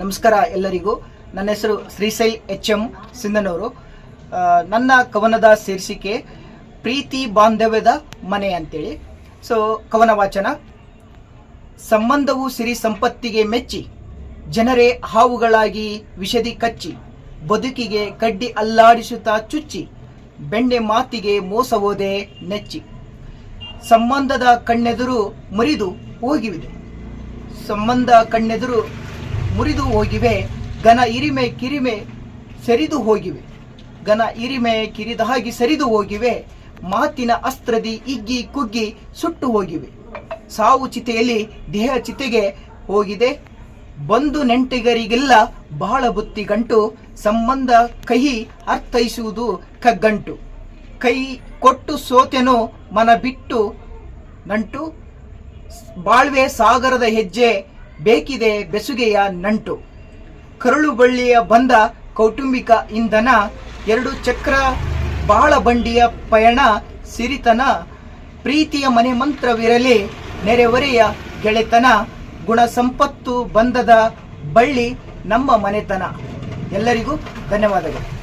ನಮಸ್ಕಾರ ಎಲ್ಲರಿಗೂ. ನನ್ನ ಹೆಸರು ಶ್ರೀಶೈಲ್ ಎಚ್ ಎಂ ಸಿಂಧನವರು ನನ್ನ ಕವನದ ಶೀರ್ಷಿಕೆ, ಪ್ರೀತಿ ಬಾಂಧವ್ಯದ ಮನೆ ಅಂತೇಳಿ. ಸೊ ಕವನ ವಾಚನ, ಸಂಬಂಧವು ಸಿರಿ ಸಂಪತ್ತಿಗೆ ಮೆಚ್ಚಿ, ಜನರೇ ಹಾವುಗಳಾಗಿ ವಿಷದಿ ಕಚ್ಚಿ, ಬದುಕಿಗೆ ಕಡ್ಡಿ ಅಲ್ಲಾಡಿಸುತ್ತಾ ಚುಚ್ಚಿ, ಬೆಣ್ಣೆ ಮಾತಿಗೆ ಮೋಸ ಹೋದೆ ನೆಚ್ಚಿ. ಸಂಬಂಧದ ಕಣ್ಣೆದುರು ಮುರಿದು ಹೋಗಿವಿದೆ ಸಂಬಂಧ ಕಣ್ಣೆದುರು ಮುರಿದು ಹೋಗಿವೆ, ಘನ ಇರಿಮೆ ಕಿರಿಮೆ ಸರಿದು ಹೋಗಿವೆ. ಘನ ಇರಿಮೆ ಕಿರಿದಾಗಿ ಸರಿದು ಹೋಗಿವೆ, ಮಾತಿನ ಅಸ್ತ್ರದಿ ಇಗ್ಗಿ ಕುಗ್ಗಿ ಸುಟ್ಟು ಹೋಗಿವೆ. ಸಾವು ಚಿತೆಯಲ್ಲಿ ದೇಹ ಚಿತೆಗೆ ಹೋಗಿದೆ, ಬಂದು ನೆಂಟಿಗರಿಗೆಲ್ಲ ಬಹಳ ಬುತ್ತಿಗಂಟು ಸಂಬಂಧ ಕಹಿ ಅರ್ಥೈಸುವುದು ಕಗ್ಗಂಟು. ಕೈ ಕೊಟ್ಟು ಸೋತೆನೋ ಮನ ಬಿಟ್ಟು ನಂಟು, ಬಾಳ್ವೆ ಸಾಗರದ ಹೆಜ್ಜೆ ಬೇಕಿದೆ ಬೆಸುಗೆಯ ನಂಟು. ಕರುಳು ಬಳ್ಳಿಯ ಬಂದ ಕೌಟುಂಬಿಕ ಇಂಧನ, ಎರಡು ಚಕ್ರ ಬಾಳ ಬಂಡಿಯ ಪಯಣ, ಸಿರಿತನ, ಪ್ರೀತಿಯ ಮನೆ ಮಂತ್ರವಿರಲಿ, ನೆರೆಹೊರೆಯ ಗೆಳೆತನ ಗುಣ ಸಂಪತ್ತು ಬಂಧದ ಬಳ್ಳಿ ನಮ್ಮ ಮನೆತನ. ಎಲ್ಲರಿಗೂ ಧನ್ಯವಾದಗಳು.